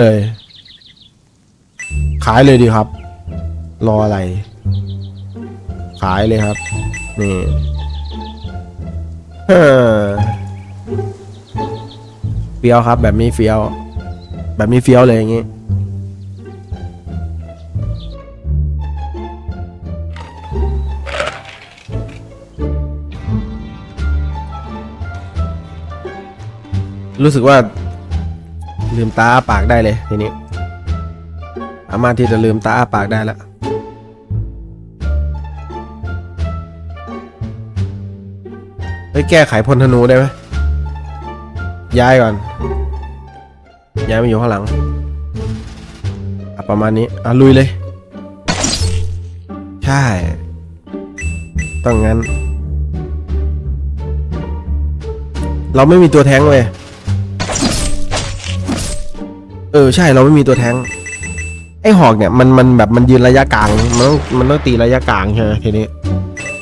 เลย ขายเลยดีครับ รออะไร ขายเลยครับ นี่เออเฟี้ยวครับ แบบนี้เฟี้ยว แบบนี้เฟี้ยวเลยอย่างงี้รู้สึกว่า ลืมตาปากได้เลยทีนี้สามาที่จะลืมตาปากได้แล้วเฮ้ยแก้ไขพลธนูได้ไหมย้ายก่อน ย้ายมาอยู่ข้างหลังประมาณนี้อะลุยเลย ใช่ ต้องงั้น เราไม่มีตัวแท้งเลย เออใช่เราไม่มีตัวแท้งไอหอกเนี่ยมันมันแบบมันยืนระยะกลางมันต้องมันต้องตีระยะกลางใช่ไหมทีนี้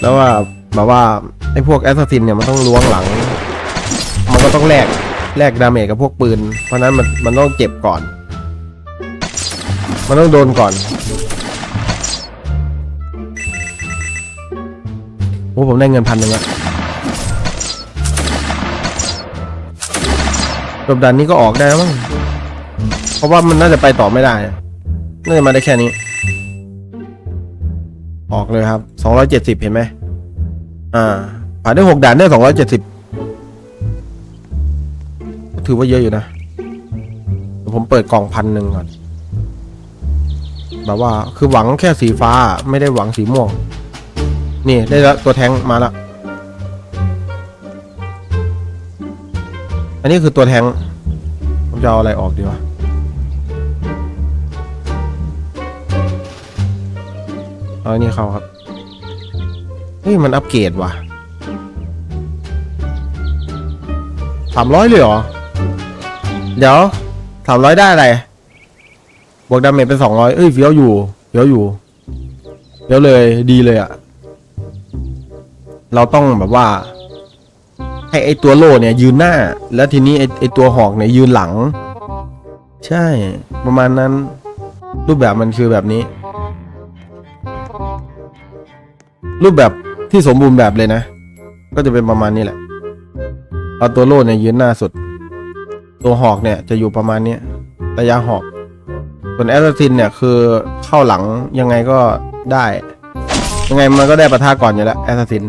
แล้วว่าแบบว่าไอพวกแอสซัสซินเนี่ยมันต้องล้วงหลัง มันก็ต้องแลกแลกดาเมจกับพวกปืน เพราะนั้นมันมันต้องเจ็บก่อน มันต้องโดนก่อนโอ้ผมได้เงินพันหนึ่งอะจบดันนี้ก็ออกได้แล้วมั้ง เพราะว่ามันน่าจะไปต่อไม่ได้ น่าจะมาได้แค่นี้ ออกเลยครับสองร้อยเจ็ดสิบเห็นไหม อ่า ผ่านได้หกด่านได้สองร้อยเจ็ดสิบถือว่าเยอะอยู่นะผมเปิดกล่องพันหนึ่งก่อน แบบว่าคือหวังแค่สีฟ้าไม่ได้หวังสีม่วง นี่ได้แล้วตัวแทงมาล้วอันนี้คือตัวแทง ผมจะเอาอะไรออกดีวะ เอาอันนี้เข้าครับ เฮ้ย มันอัปเกรดว่ะสามร้อยเลยเหรอ เดี๋ยวสามร้อยได้อะไร บวกดาเมจเป็นสองร้อยเอ้ยเฟี้ยวอยู่เฟี้ยวอยู่เฟี้ยวเลยดีเลยอะเราต้องแบบว่า ให้ไอตัวโลเนี่ย ยืนหน้า แล้วทีนี้ไอไอตัวหอกเนี่ยยืนหลัง ใช่ ประมาณนั้น รูปแบบมันคือแบบนี้ รูปแบบที่สมบูรณ์แบบเลยนะ ก็จะเป็นประมาณนี้แหละเอาตัวโล่เนี่ยยืนหน้าสุด ตัวหอกเนี่ยจะอยู่ประมาณนี้ระยะหอก ส่วนแอสซินเนี่ยคือเข้าหลังยังไงก็ได้ ยังไงมันก็ได้ประทาก่อนอยู่แล้วแอสซัสซิน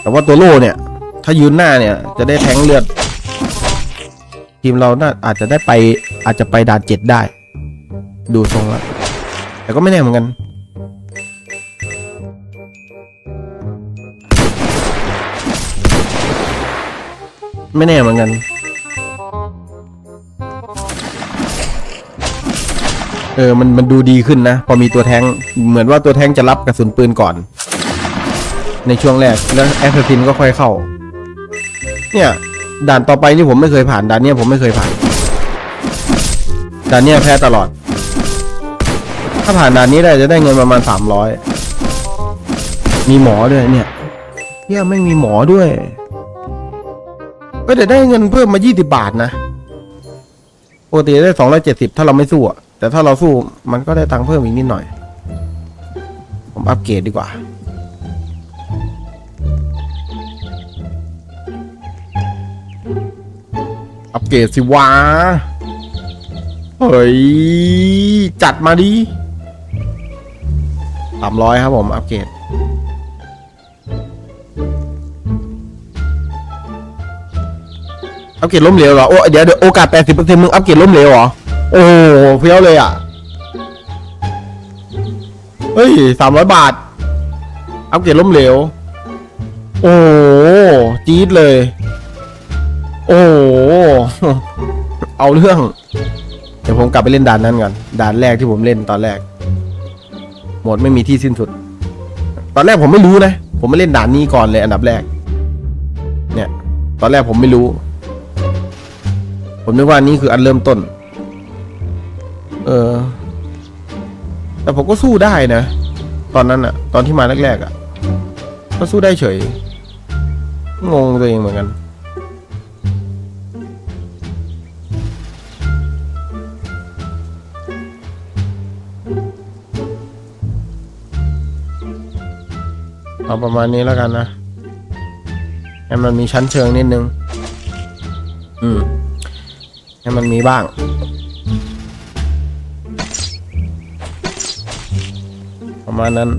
แต่ว่าตัวโล่เนี่ย ถ้ายืนหน้าเนี่ยจะได้แทงเลือด ทีมเราน่าอาจจะได้ไปอาจจะไปด่านเจ็ดได้ ดูทรงแล้วแต่ก็ไม่แน่เหมือนกัน ไม่แน่เหมือนกัน เออ มันมันดูดีขึ้นนะ พอมีตัวแท้ง เหมือนว่าตัวแท้งจะรับกระสุนปืนก่อน ในช่วงแรก แล้วแอสซัสซินก็ค่อยเข้า เนี่ย ด่านต่อไปที่ผมไม่เคยผ่าน ด่านเนี้ยผมไม่เคยผ่าน ด่านเนี้ยแพ้ตลอด ถ้าผ่านด่านนี้ได้จะได้เงินประมาณสามร้อย มีหมอด้วยเนี่ยเฮียไม่มีหมอด้วย ก็จะได้เงินเพิ่มมา 20 บาทนะปกติได้ 270 ถ้าเราไม่สู้อะแต่ถ้าเราสู้มันก็ได้ตังค์เพิ่มอีกนิดหน่อย ผมอัปเกรดดีกว่า อัปเกรดสิวะเฮ้ย จัดมาดิสามร้อยครับผม อัปเกรด อัปเกรดล้มเหลวเหรอ โอ้เดี๋ยวเดี๋ยวโอกาสแปดสิบเปอร์เซ็นต์มึงอัปเกรดล้มเหลวเหรอ โอ้โหเฟี้ยวเลยอะ เฮ้ยสามร้อยบาท อัปเกรดล้มเหลว โอ้จี๊ดเลย โอ้เอาเรื่อง เดี๋ยวผมกลับไปเล่นด่านนั้นก่อน ด่านแรกที่ผมเล่นตอนแรก หมดไม่มีที่สิ้นสุด ตอนแรกผมไม่รู้นะ ผมไม่เล่นด่านนี้ก่อนเลยอันดับแรก เนี่ย ตอนแรกผมไม่รู้ ผมนึกว่านี่คืออันเริ่มต้น เออ แต่ผมก็สู้ได้นะ ตอนนั้นอะตอนที่มาแรกๆอะก็สู้ได้เฉย งงตัวเองเหมือนกัน เอาประมาณนี้แล้วกันนะให้มันมีชั้นเชิงนิดนึง อืม ให้มันมีบ้าง ประมาณนั้น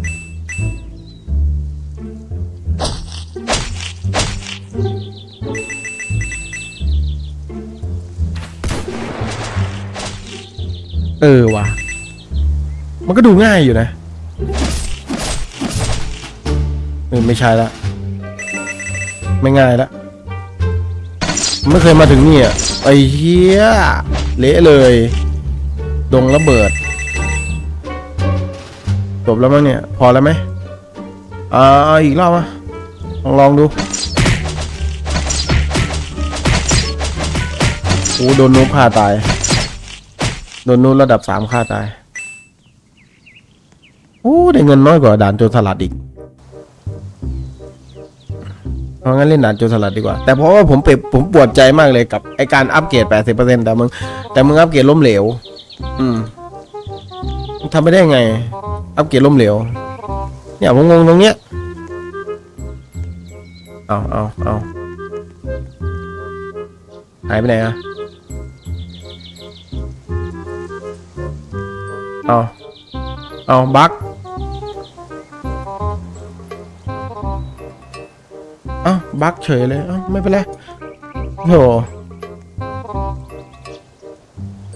เออว่ะ มันก็ดูง่ายอยู่นะไม่ใช่ละ ไม่ง่ายละ ไม่เคยมาถึงนี่อะไอ้เหี้ยเละเลย ดงระเบิด จบแล้วมั้งเนี่ย พอแล้วไหมอ่าเอาอีกรอบมาลองลองดูโอ้โดนนูฆ่าตาย โดนนูระดับสามฆ่าตายโอ้ได้เงินน้อยกว่าด่านโจรสลัดอีก ราะงั้นเล่นด่านโจรสลัดดีกว่า แต่เพราะว่าผมเปผมปวดใจมากเลยกับไอการอัปเกรด80%แต่มึงแต่มึงอัปเกรดล้มเหลว อืมทำไม่ได้ไง อัปเกรดล้มเหลว เนี่ยผมงงตรงเนี้ย เอาเอาเอาหายไปไหนอะเอาเอาบั๊ก อาบั๊กเฉยเลยเอาไม่เป็นไรโห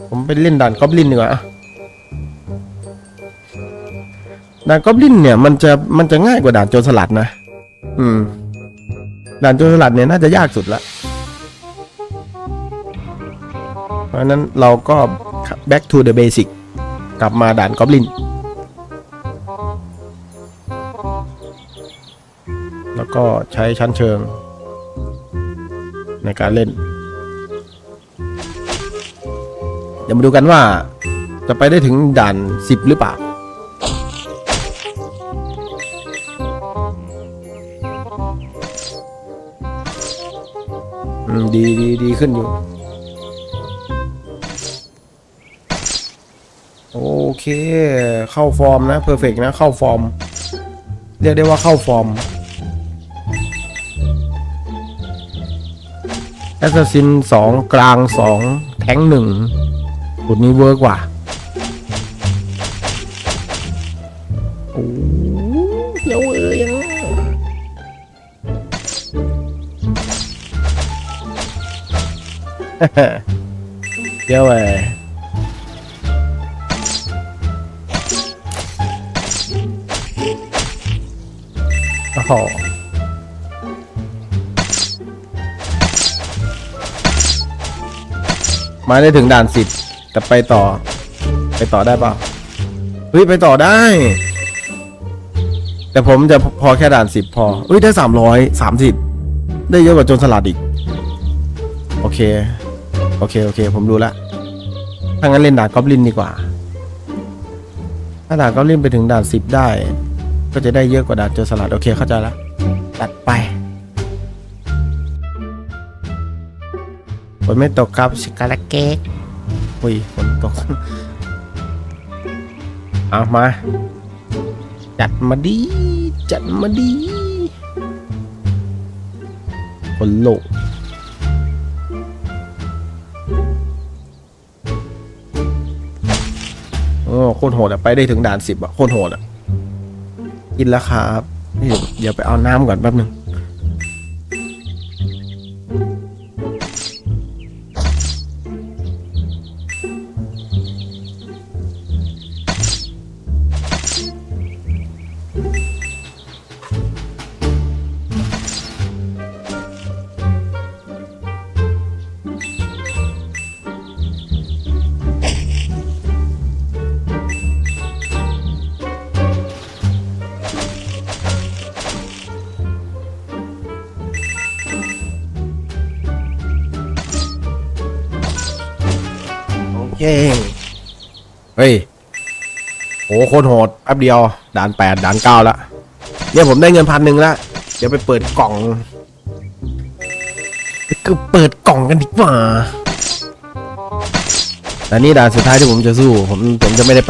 ผมไปเล่นด่านกอบลินดีกว่าด่านกอบลินเนี่ย มันจะมันจะง่ายกว่าด่านโจรสลัดนะ อืม ด่านโจรสลัดเนี่ยน่าจะยากสุดละเพราะฉะนั้นเราก็ back to the basic กลับมาด่านกอบลิน ก็ใช้ชั้นเชิง ในการเล่น เดี๋ยวมาดูกันว่า จะไปได้ถึงด่านสิบหรือเปล่าอืมดีดีดีขึ้นอยู่ โอเค เข้าฟอร์มนะเพอร์เฟกนะ เข้าฟอร์ม เรียกได้ว่าเข้าฟอร์ม แอสซัสซินสองกลางสองแทงหนึ่งขุดนี้เวิร์กว่าโอ้เดี๋ยวเอ้ยเดี๋ยวเอ้ยโอ้โห มาได้ถึงด่านสิบแต่ไปต่อ ไปต่อได้เปล่าเฮ้ยไปต่อได้ แต่ผมจะพอแค่ด่านสิบพอเฮ้ยได้สามร้อยสามสิบได้เยอะกว่าโจนสลัดอีก โอเค โอเค โอเค ผมรู้ละถ้างั้นเล่นด่านกอบลินดีกว่า ถ้าด่านกอบลินไปถึงด่านสิบได้ ก็จะได้เยอะกว่าด่านโจรสลัด โอเคเข้าใจแล้วตัดไป ฝนไม่ตกครับชิคาลาเกกอุ้ยฝนตก เอามา จัดมาดี จัดมาดีฝนโลกโอ้โคตรโหดอะไปได้ถึงด่านสิบอะโคตรโหดอะกินแล้วครับเดี๋ยวเดี๋ยวไปเอาน้ำก่อนแป๊บหนึ่ง เคเฮ้ยโหโคตรโหดแป๊บเดียว ด่านแปดด่านเก้าละเนี่ยผมได้เงินพันหนึ่งแล้วเดี๋ยวไปเปิดกล่องก็เปิดกล่องกันดีกว่าแต่นี่ด่านสุดท้ายที่ผมจะสู้ ผมผมจะไม่ได้ไป